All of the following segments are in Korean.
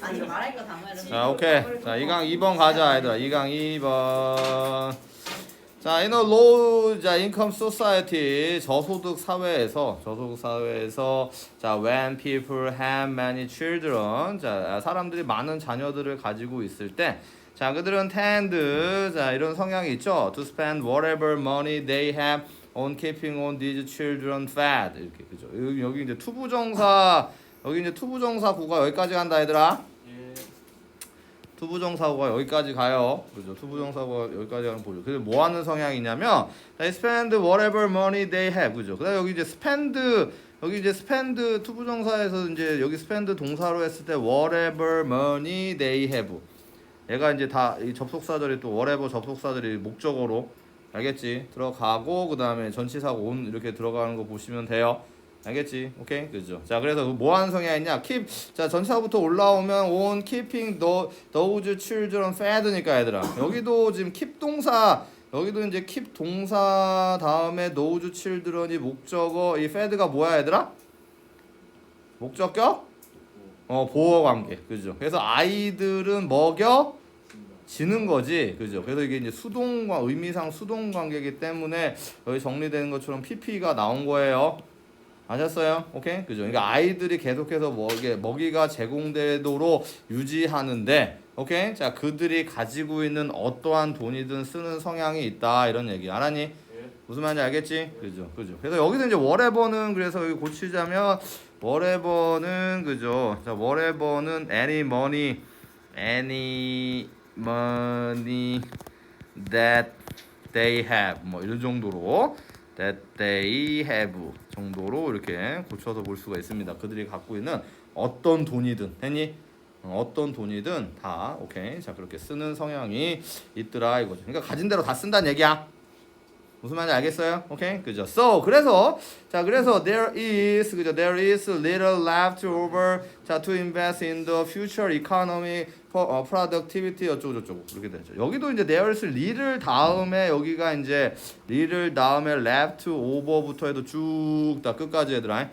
아니 말할 거 단어를 자, 오케이. 자, 2강 2번 가자, 얘들아. 2강 2번. 자, in a low 자, income society 저소득 사회에서 저소득 사회에서 자, when people have many children 자, 사람들이 많은 자녀들을 가지고 있을 때 자, 그들은 tend 자, 이런 성향이 있죠. to spend whatever money they have on keeping on these children fed. 이렇게 그죠. 여기 이제 투부정사 여기 이제 투부정사 구가 여기까지 간다, 얘들아. 투부정사고가 여기까지 가요. 그죠? 투부정사고가 여기까지 가는 보죠. 그래서 뭐 하는 성향이냐면 they spend whatever money they have. 그죠? 그다음 여기 이제 spend 여기 이제 spend 투부정사에서 이제 여기 spend 동사로 했을 때 whatever money they have. 얘가 이제 다 이 접속사들이 또 whatever 접속사들이 목적어로 알겠지? 들어가고 그다음에 전치사고 온 이렇게 들어가는 거 보시면 돼요. 알겠지? 오케이? 그죠? 자, 그래서 뭐 하는 성향이냐? keep 자, 전치사부터 올라오면 on keeping the those children fed니까 얘들아. 여기도 지금 keep 동사 여기도 이제 keep 동사 다음에 those children이 목적어 이 fed가 뭐야, 얘들아? 목적격? 어, 보호 관계. 그죠? 그래서 아이들은 먹여 지는 거지. 그죠? 그래서 이게 이제 수동과 의미상 수동 관계이기 때문에 여기 정리되는 것처럼 PP가 나온 거예요. 아셨어요? 오케이? 그죠? 그러니까 아이들이 계속해서 먹이, 먹이가 제공되도록 유지하는데 오케이? 자, 그들이 가지고 있는 어떠한 돈이든 쓰는 성향이 있다 이런 얘기. 알았니? 무슨 말인지 알겠지? 그죠? 그죠? 그래서 여기서 이제 whatever는 그래서 여기 고치자면 whatever는 그죠? 자, whatever는 any money any money that they have 뭐 이런 정도로 that they have 정도로 이렇게 고쳐서 볼 수가 있습니다. 그들이 갖고 있는 어떤 돈이든 했니? 어, 어떤 돈이든 다 오케이 자 그렇게 쓰는 성향이 있더라 이거죠. 그러니까 가진 대로 다 쓴다는 얘기야. 무슨 말인지 알겠어요? 오케이 그죠? So 그래서 자 그래서 there is 그죠? There is little left over 자 to invest in the future economy for 어, productivity 어쩌고 저쩌고 그렇게 되죠. 여기도 이제 there is little 다음에 여기가 이제 little 다음에 left over부터 해도 쭉 다 끝까지 얘들아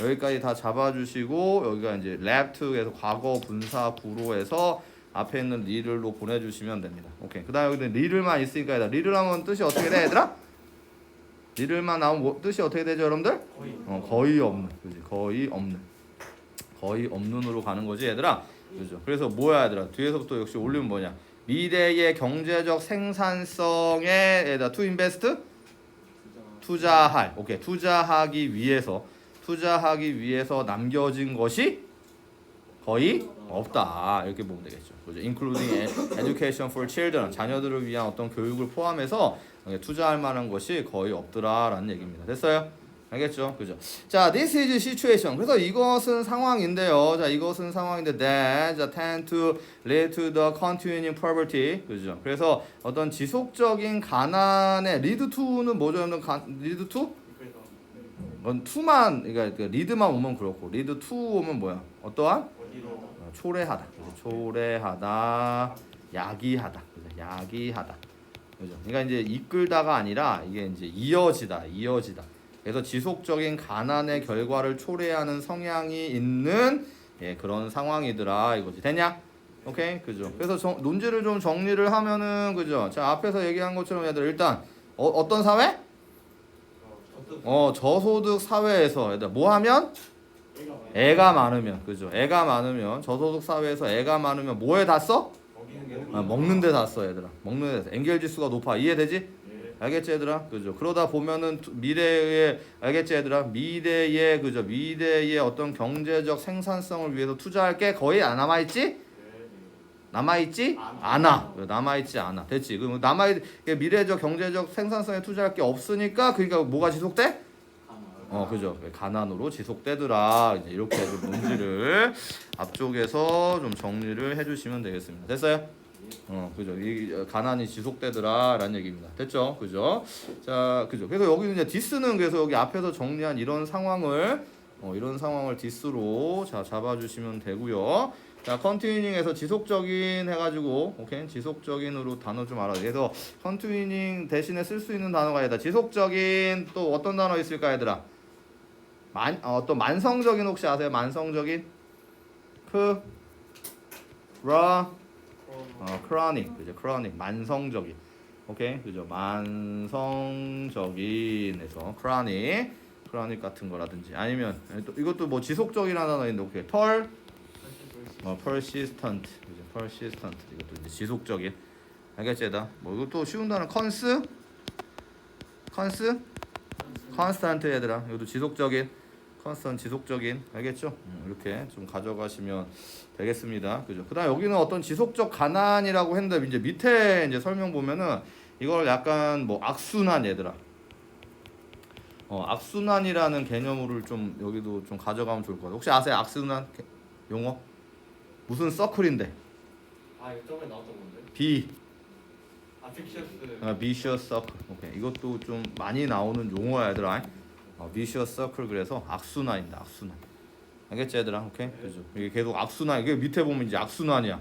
여기까지 다 잡아주시고 여기가 이제 left에서 과거 분사 구로 해서 앞에 있는 리를로 보내주시면 됩니다. 오케이. 그 다음 여기는 리를만 있으니까 얘들아. 리를 하면 뜻이 어떻게 돼 얘들아? 리를만 나오면 뭐, 뜻이 어떻게 되죠 여러분들? 거의 어, 거의 없는. 그지? 거의 없는. 거의 없는으로 가는 거지 얘들아. 그죠? 그래서 뭐야 얘들아? 뒤에서부터 역시 올리면 뭐냐? 미래의 경제적 생산성에 에다 투 인베스트 투자할. 오케이. 투자하기 위해서 투자하기 위해서 남겨진 것이 거의 없다 이렇게 보면 되겠죠. 그죠? Including education for children 자녀들을 위한 어떤 교육을 포함해서 투자할 만한 것이 거의 없더라라는 얘기입니다. 됐어요? 알겠죠? 그죠? 자, this is situation. 그래서 이것은 상황인데요. 자, 이것은 상황인데 that 자, tend to lead to the continuing poverty. 그죠? 그래서 어떤 지속적인 가난의 lead to는 뭐죠? 여러분? 가- lead to? 그건 to만 그러니까 그 lead만 오면 그렇고 lead to 오면 뭐야? 어떠한? 어, 초래하다. 초래하다. 야기하다. 야기하다. 그죠? 그러니까 이제 이끌다가 아니라 이게 이제 이어지다. 이어지다. 그래서 지속적인 가난의 결과를 초래하는 성향이 있는 예, 그런 상황이더라 이거지. 됐냐? 오케이? 그죠? 그래서 정, 논지를 좀 정리를 하면은 그죠? 자, 앞에서 얘기한 것처럼 얘들 일단 어, 어떤 사회? 어, 저소득 사회에서 얘들 뭐 하면. 애가 많으면 그죠? 애가 많으면 저소득 사회에서 애가 많으면 뭐에 다 써? 아, 먹는 데다 써, 얘들아. 먹는 데 다. 써. 엔겔 지수가 높아. 이해되지? 예. 알겠지, 얘들아? 그죠? 그러다 보면은 두- 미래에 알겠지, 얘들아? 미래에 그죠? 미래의 어떤 경제적 생산성을 위해서 투자할 게 거의 안 남아 있지? 예. 남아 있지? 않아. 남아 있지 않아. 됐지? 그럼 남아 있 미래적 경제적 생산성에 투자할 게 없으니까 그러니까 뭐가 지속돼? 어, 그죠. 가난으로 지속되더라. 이제 이렇게 좀 문제를 앞쪽에서 좀 정리를 해주시면 되겠습니다. 됐어요? 어, 그죠. 이 어, 가난이 지속되더라라는 얘기입니다. 됐죠? 그죠? 자, 그죠. 그래서 여기는 이제 디스는 그래서 여기 앞에서 정리한 이런 상황을 어, 이런 상황을 디스로 자 잡아주시면 되고요. 자, 컨티닝에서 지속적인 해가지고 오케이 지속적인으로 단어 좀 알아. 그래서 컨티닝 대신에 쓸 수 있는 단어가 아니다. 지속적인 또 어떤 단어 있을까 얘들아? 만 어, 또 만성적인 혹시 아세요? 만성적인? 프 크라 어, 크로닉. 그죠? 크로닉. 만성적인. 오케이? 그죠? 만성적인에서 크로닉. 크로닉 같은 거라든지. 아니면 또 이것도 뭐 지속적이라는 단어 있는데 오케이. 털 어, persistent. 그죠? persistent. 이것도 이제 지속적인. 알겠지 얘다 뭐 이것도 쉬운 단어. 컨스? 컨스 컨스탄트 얘들아 이것도 지속적인 컨스턴 지속적인 알겠죠? 음, 이렇게 좀 가져가시면 되겠습니다. 그죠? 그다음 여기는 어떤 지속적 가난이라고 했는데 이제 밑에 이제 설명 보면은 이걸 약간 뭐 악순환 얘들아. 어 악순환이라는 개념을 좀 여기도 좀 가져가면 좋을 것 같아요 혹시 아세요? 악순환? 개- 용어? 무슨 서클인데? 아 저번에 나왔던 건데. 비 아 픽셔스. 아, vicious circle. 오케이. 이것도 좀 많이 나오는 용어야 얘들아. 어, vicious circle 그래서 악순환입니다. 악순환. 알겠지 얘들아? 오케이. 그죠. 이게 계속 악순환. 이게 밑에 보면 이제 악순환이야.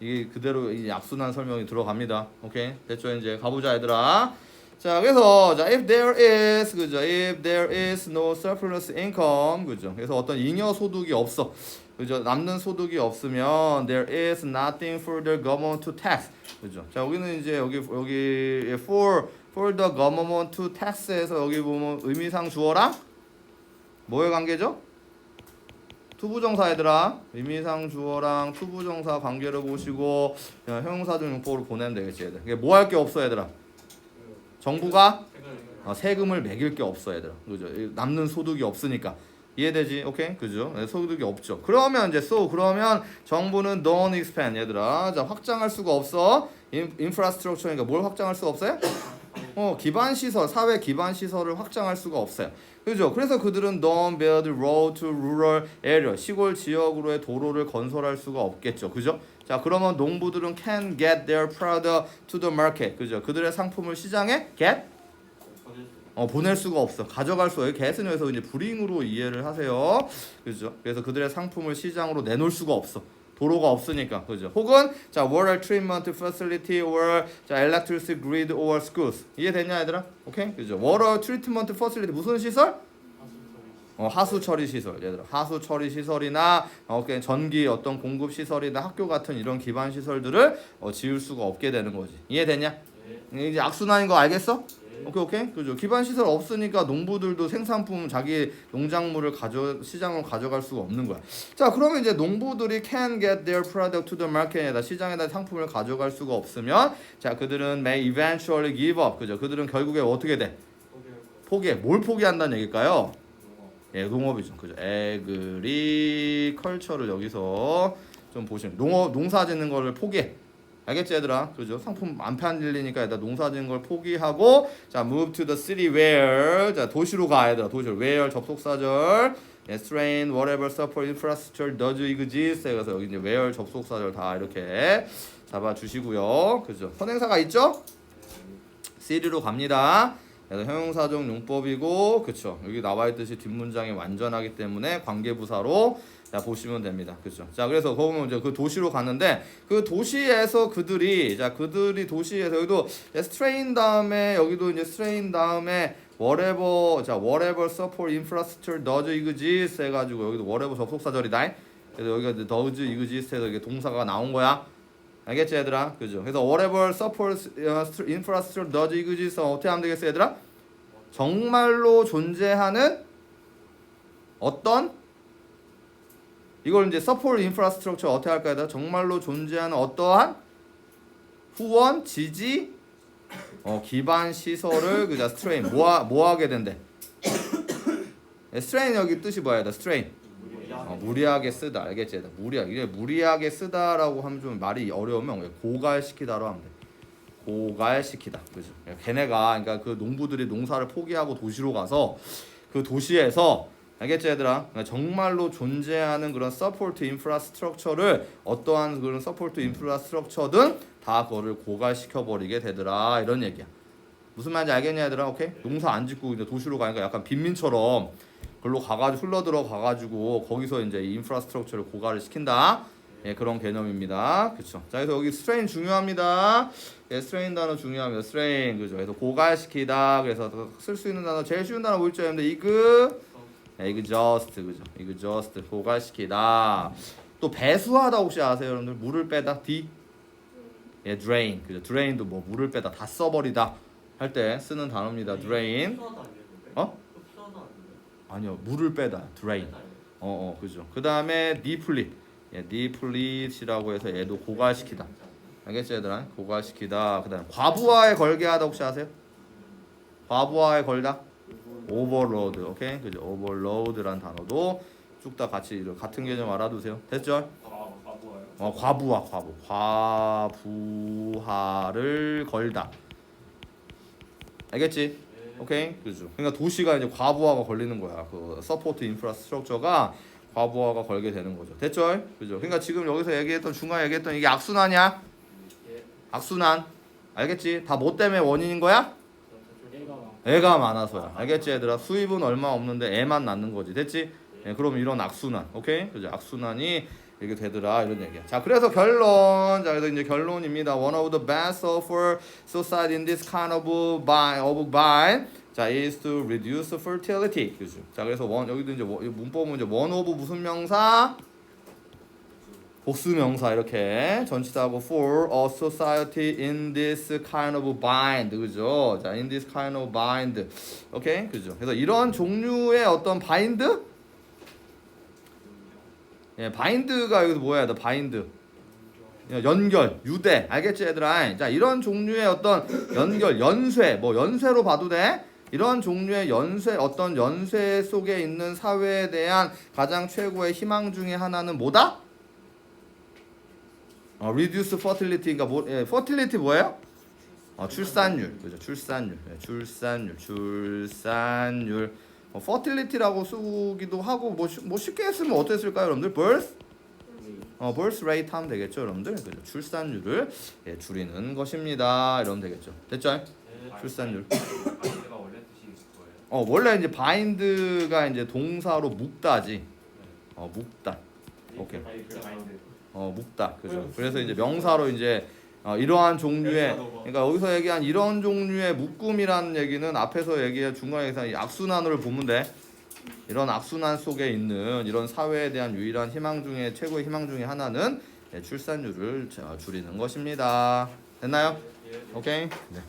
이게 그대로 이 악순환 설명이 들어갑니다. 오케이. 됐죠? 이제 가보자 얘들아. 자, 그래서 자, if there is 그죠? if there is no surplus income 그죠? 그래서 어떤 잉여 소득이 없어. 그죠? 남는 소득이 없으면 there is nothing for the government to tax. 그죠? 자, 여기는 이제 여기 여기 for for the government to tax에서 여기 보면 의미상 주어랑 뭐의 관계죠? 투부정사 얘들아 의미상 주어랑 투부정사 관계를 보시고 형용사적 용법으로 보내면 되겠지 얘들. 이게 뭐 할 게 없어 얘들아. 정부가 어, 세금을 매길 게 없어 얘들아. 그죠? 이 남는 소득이 없으니까. 이해되지? 오케이? 그죠? 네, 소득이 없죠. 그러면 이제 so 그러면 정부는 don't expand 얘들아. 자, 확장할 수가 없어. 인, 인프라스트럭처니까 뭘 확장할 수가 없어요? 어, 기반 시설, 사회 기반 시설을 확장할 수가 없어요. 그죠? 그래서 그들은 don't build road to rural area 시골 지역으로의 도로를 건설할 수가 없겠죠. 그죠? 자, 그러면 농부들은 can get their product to the market. 그죠? 그들의 상품을 시장에 get 어, 보낼 수가 없어. 가져갈 수 get은 여기서 이제 불잉으로 이해를 하세요. 그죠? 그래서 그들의 상품을 시장으로 내놓을 수가 없어. 도로가 없으니까. 그죠? 혹은 자, water treatment facility or 자, electricity grid or schools. 이해됐냐, 얘들아? 오케이? 그죠? water treatment facility 무슨 시설? 어, 하수 처리 시설, 얘들아. 하수 처리 시설이나 어, 전기 어떤 공급 시설이나 학교 같은 이런 기반 시설들을 어, 지을 수가 없게 되는 거지. 이해됐냐? 이제 악순환인 거 알겠어? 오케이 오케이. 그죠. 기반 시설 없으니까 농부들도 생산품 자기 농작물을 가져 시장으로 가져갈 수가 없는 거야. 자 그러면 이제 농부들이 can get their product to the market에다 시장에다 상품을 가져갈 수가 없으면 자 그들은 may eventually give up. 그죠. 그들은 결국에 어떻게 돼? 포기해. 뭘 포기한다는 얘기일까요? 예 농업이죠. 그죠. 에그리컬처를 여기서 좀 보시면 농업 농사 짓는 거를 포기해 알겠지 얘들아? 그죠? 상품 안 팔리니까 얘들아 농사 짓는 걸 포기하고 자 move to the city where 자 도시로 가 얘들아. 도시로 where 접속사절. 예, strain whatever support infrastructure does exist 그래서 여기 이제 where 접속사절 다 이렇게 잡아 주시고요. 그죠? 선행사가 있죠? city로 갑니다. 그래서 형용사적 용법이고 그쵸? 여기 나와 있듯이 뒷문장이 완전하기 때문에 관계부사로 자 보시면 됩니다. 그죠? 자 그래서 거기면 이제 그 도시로 갔는데 그 도시에서 그들이 자 그들이 도시에서 여기도 스트레인 다음에 여기도 이제 스트레인 다음에 whatever 자 whatever support infrastructure does exist 해가지고 여기도 whatever 접속사절이다. 그래서 여기가 does exist해서 이게 동사가 나온 거야. 알겠지 얘들아? 그죠? 그래서 whatever support 어, infrastructure does exist 어떻게 하면 되겠어 얘들아? 정말로 존재하는 어떤 이걸 이제 서포트 인프라스트럭처 어떻게 할까 해다 정말로 존재하는 어떠한 후원 지지 어, 기반 시설을 그자 스트레인 모아 모하게 된대. 스트레인 여기 뜻이 뭐야? 스트레인 어, 무리하게 쓰다 알겠지? 무리하게 이게 무리하게 쓰다라고 하면 좀 말이 어려우면 고갈시키다로 하면 돼. 고갈시키다 그죠? 걔네가 그러니까 그 농부들이 농사를 포기하고 도시로 가서 그 도시에서 알겠지 얘들아? 그러니까 정말로 존재하는 그런 서포트 인프라스트럭처를 어떠한 그런 서포트 인프라스트럭처든 다 그거를 고갈시켜 버리게 되더라 이런 얘기야. 무슨 말인지 알겠냐 얘들아? 오케이? 농사 안 짓고 이제 도시로 가니까 약간 빈민처럼 글로 가가지고 흘러 들어가가지고 거기서 이제 이 인프라스트럭처를 고갈을 시킨다. 예, 그런 개념입니다. 그렇죠. 자, 그래서 여기 스트레인 중요합니다. 예, 스트레인 단어 중요합니다. 스트레인 그죠. 그래서 고갈시키다. 그래서 쓸 수 있는 단어 제일 쉬운 단어 뭘줄 알는데 이그 just 그죠. just 고갈시키다. 또 배수하다 혹시 아세요, 여러분들? 물을 빼다 D 예, drain. 그죠? drain도 뭐 물을 빼다 다 써버리다 할 때 쓰는 단어입니다. drain. 어? 아니요, 물을 빼다 drain. 어, 어, 그죠. 그 다음에 deplete. 예, deplete이라고 해서 얘도 고갈시키다. 알겠죠, 얘들아? 고갈시키다. 그 다음에 과부하에 걸게 하다 혹시 아세요? 과부하에 걸다? Overload. 오케이? 그죠? overload란 단어도 쭉 다 같이 같은 개념 알아두세요. 됐죠? 어, 과부하, 과부. 과부하를 걸다. 알겠지? 네. 오케이 그죠 그러니까 도시가 이제 과부하가 걸리는 거야 그 서포트 인프라스트럭처가 과부하가 걸게 되는 거죠 됐죠 그죠 그러니까 지금 여기서 얘기했던 중간에 얘기했던 이게 악순환이야 예. 악순환 알겠지 다 뭐 때문에 원인인 거야 애가 많아서야. 알겠지 얘들아? 수입은 얼마 없는데 애만 낳는 거지. 됐지? 예, 그럼 이런 악순환. 오케이? 그죠? 악순환이 이렇게 되더라. 이런 얘기야. 자 그래서 결론. 자 그래서 이제 결론입니다. One of the best for society in this kind of by of by 자 is to reduce fertility. 그죠? 자 그래서 원 여기도 이제 문법은 이제 one of 무슨 명사 복수 명사 이렇게 전치사하고 for a society in this kind of bind 그죠? 자 in this kind of bind. 오케이? 그죠? 그래서 이런 종류의 어떤 바인드 예 바인드가 여기서 뭐야? 나 바인드 연결 유대. 알겠지 얘들아? 자 이런 종류의 어떤 연결 연쇄. 뭐 연쇄로 봐도 돼? 이런 종류의 연쇄 어떤 연쇄 속에 있는 사회에 대한 가장 최고의 희망 중에 하나는 뭐다? 어, reduce fertility 그러니까 뭐 예, fertility 뭐예요? 어, 출산율. 그죠? 출산율. 예, 출산율 출산율. 어, fertility라고 쓰기도 하고 뭐, 쉬- 뭐 쉽게 했으면 어떻게 쓸까요 여러분들? birth? 어, birth rate 하면 되겠죠 여러분들? 그죠? 출산율을 예, 줄이는 것입니다. 이러면 되겠죠. 됐죠? 네. 출산율? 어 원래 이제 bind가 이제 동사로 묶다지. 어 묶다 오케이. 어 묶다 그죠 그래서 이제 명사로 이제 어, 이러한 종류의 그러니까 여기서 얘기한 이런 종류의 묶음이라는 얘기는 앞에서 얘기한 중간에 얘기한 이 악순환을 보면 돼 이런 악순환 속에 있는 이런 사회에 대한 유일한 희망 중에 최고의 희망 중에 하나는 예, 출산율을 자, 줄이는 것입니다 됐나요? 예. 오케이 네.